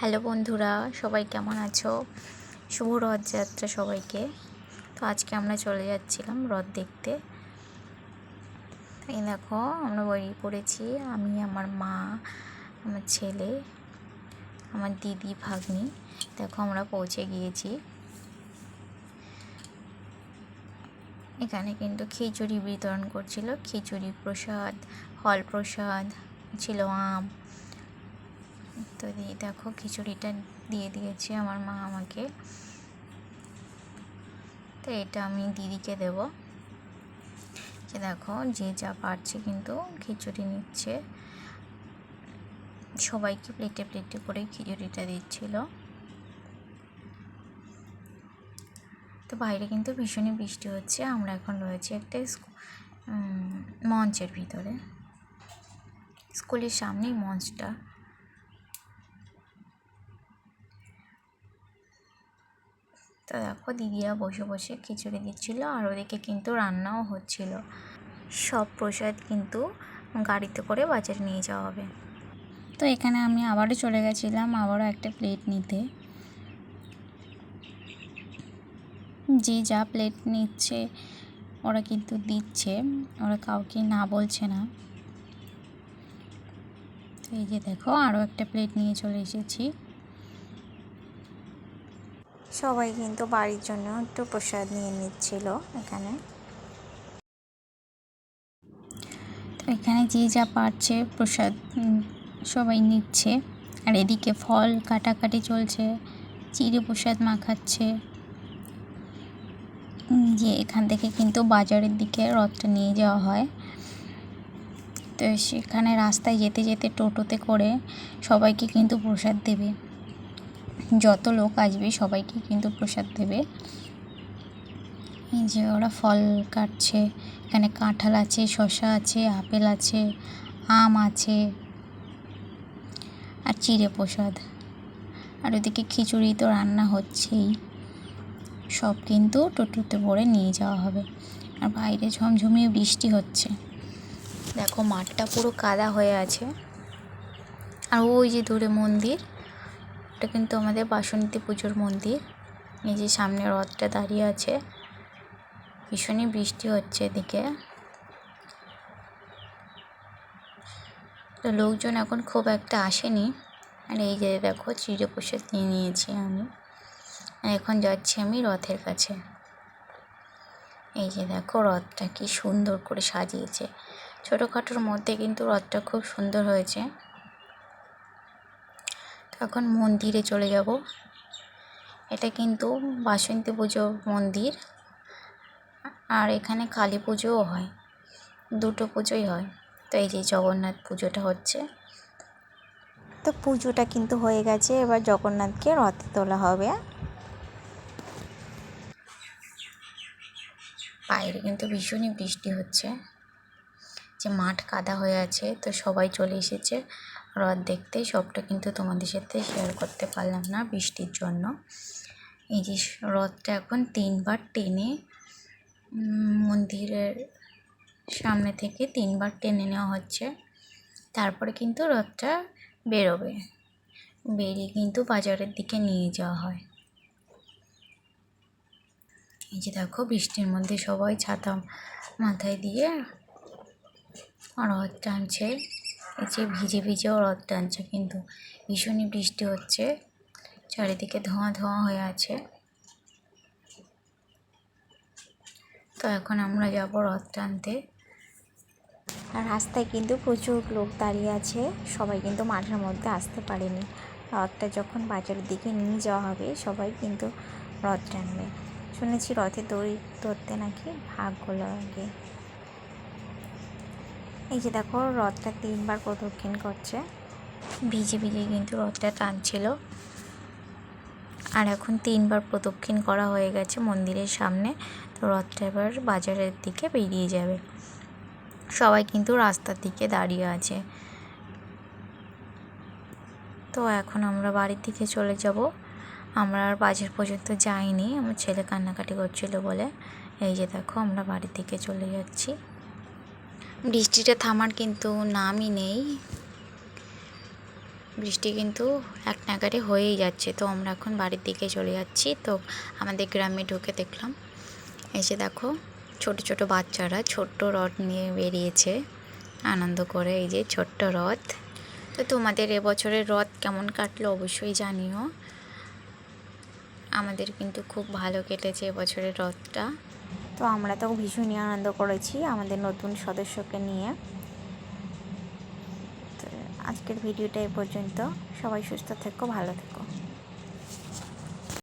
Hello বন্ধুরা, সবাই কেমন আছো? শুভ রথযাত্রা সবাইকে। তো আজকে আমরা চলে যাচ্ছিলাম রথ দেখতে। এই দেখো, আমরা বেরিয়ে পড়েছি। আমি, আমার মা, আমার ছেলে, আমার দিদি, ভাগ্নি, দেখো আমরা পৌঁছে গিয়েছি। এখানে কিন্তু খিচুড়ি বিতরণ করছিল। খিচুড়ি প্রসাদ, ফল প্রসাদ, ছিল আম। তো দিয়ে দেখো খিচুড়িটা দিয়ে দিয়েছে আমার মা আমাকে। তো এটা আমি দিদিকে দেব। যে দেখো যে যা পারছে কিন্তু খিচুড়ি নিচ্ছে। সবাইকে প্লেটে প্লেটে করে খিচুড়িটা দিচ্ছিল। তো বাইরে কিন্তু ভীষণই বৃষ্টি হচ্ছে, আমরা এখন রয়েছি একটা মঞ্চের ভিতরে। স্কুলের সামনেই মঞ্চটা। তো দেখো দিদিরা বসে বসে খিচুড়ি দিচ্ছিল আর ওদিকে কিন্তু রান্নাও হচ্ছিল। সব প্রসাদ কিন্তু গাড়িতে করে বাজারে নিয়ে যাওয়া হবে। তো এখানে আমি আবারও চলে গেছিলাম আবারও একটা প্লেট নিতে। যে যা প্লেট নিচ্ছে, ওরা কিন্তু দিচ্ছে, ওরা কাউকে না বলছে না। তো এই যে দেখো আরও একটা প্লেট নিয়ে চলে এসেছি। সবাই কিন্তু বাড়ির জন্য একটু প্রসাদ নিয়ে নিচ্ছিল এখানে। এখানে যে যা পারছে প্রসাদ সবাই নিচ্ছে। আর এদিকে ফল কাটাকাটি চলছে, চিড়ে প্রসাদ মাখাচ্ছে। যে এখান থেকে কিন্তু বাজারের দিকে রথটা নিয়ে যাওয়া হয়। তো সেখানে রাস্তায় যেতে যেতে টোটোতে করে সবাইকে কিন্তু প্রসাদ দেবে। যত লোক আসবে সবাইকে কিন্তু প্রসাদ দেবে। যে ওরা ফল কাটছে, এখানে কাঁঠাল আছে, শসা আছে, আপেল আছে, আম আছে আর চিড়ে প্রসাদ। আর ওদিকে খিচুড়ি তো রান্না হচ্ছেই। সব কিন্তু টোটোতে ভরে নিয়ে যাওয়া হবে। আর বাইরে ঝমঝমিয়ে বৃষ্টি হচ্ছে। দেখো মাঠটা পুরো কাদা হয়ে আছে। আর ওই যে দূরে মন্দির। এটা কিন্তু আমাদের বাসন্তী পুজোর মন্দির। এই যে সামনে রথটা দাঁড়িয়ে আছে। ভীষণই বৃষ্টি হচ্ছে এদিকে। তো লোকজন এখন খুব একটা আসেনি। আর এই যে দেখো চিড়ে প্রসাদ নিয়ে নিয়েছি আমি। এখন যাচ্ছি আমি রথের কাছে। এই যে দেখো রথটা কি সুন্দর করে সাজিয়েছে। ছোটোখাটোর মধ্যে কিন্তু রথটা খুব সুন্দর হয়েছে। এখন মন্দিরে চলে যাব। এটা কিন্তু বাসন্তী পুজো মন্দির। আর এখানে কালী পুজোও হয়। দুটো পুজোই হয়। তো এই যে জগন্নাথ পুজোটা হচ্ছে। তো পুজোটা কিন্তু হয়ে গেছে। এবার জগন্নাথকে রথে তোলা হবে। বাইরে কিন্তু ভীষণই বৃষ্টি হচ্ছে। যে মাঠ কাদা হয়ে আছে তো সবাই চলে এসেছে। রথ দেখতে, সবটা কিন্তু তোমাদের সাথে শেয়ার করতে পারলাম না বৃষ্টির জন্য। এই যে রথটা এখন তিনবার টেনে মন্দিরের সামনে থেকে তিনবার টেনে নেওয়া হচ্ছে। তারপরে কিন্তু রথটা বেরোবে। বেরিয়ে কিন্তু বাজারের দিকে নিয়ে যাওয়া হয়। এই যে দেখো, বৃষ্টির মধ্যে সবাই ছাতা মাথায় দিয়ে রথ টানছে। যে ভিজে ভিজেও রথ টানছে কিন্তু ভীষণই বৃষ্টি হচ্ছে। চারিদিকে ধোঁয়া ধোঁয়া হয়ে আছে। তো এখন আমরা যাব রথ টানতে আর রাস্তায় কিন্তু প্রচুর লোক দাঁড়িয়ে আছে। সবাই কিন্তু মাঠের মধ্যে আসতে পারেনি। রথটা যখন বাজারের দিকে নিয়ে যাওয়া হবে, সবাই কিন্তু রথ টানবে। শুনেছি রথে দড়ি ধরতে নাকি ভাগগুলো লাগে। এই যে দেখো, রথটা তিনবার প্রদক্ষিণ করছে। ভিজে ভিজে কিন্তু রথটা টানছিল। আর এখন তিনবার প্রদক্ষিণ করা হয়ে গেছে মন্দিরের সামনে। তো রথটা এবার বাজারের দিকে বেরিয়ে যাবে। সবাই কিন্তু রাস্তার দিকে দাঁড়িয়ে আছে। তো এখন আমরা বাড়ির দিকে চলে যাব। আমরা আর বাজার পর্যন্ত যাইনি। আমার ছেলে কান্নাকাটি করছিল বলে। এই যে দেখো, আমরা বাড়ির দিকে চলে যাচ্ছি। বৃষ্টিটা থামার কিন্তু নামই নেই। বৃষ্টি কিন্তু এক নাগারে হয়েই যাচ্ছে। তো আমরা এখন বাড়ির দিকে চলে যাচ্ছি। তো আমাদের গ্রামে ঢুকে দেখলাম। এসে দেখো, ছোট ছোট বাচ্চারা ছোট্ট রথ নিয়ে বেরিয়েছে। আনন্দ করে এই যে ছোট্ট রথ। তো তোমাদের এবছরের রথ কেমন কাটলো অবশ্যই জানিও। আমাদের কিন্তু খুব ভালো কেটেছে এবছরের রথটা। তো আমরা তো ভীষণই আনন্দ করেছি আমাদের নতুন সদস্যকে নিয়ে। আজকের ভিডিওটা এ পর্যন্ত। সবাই সুস্থ থেকো, ভালো থেকো।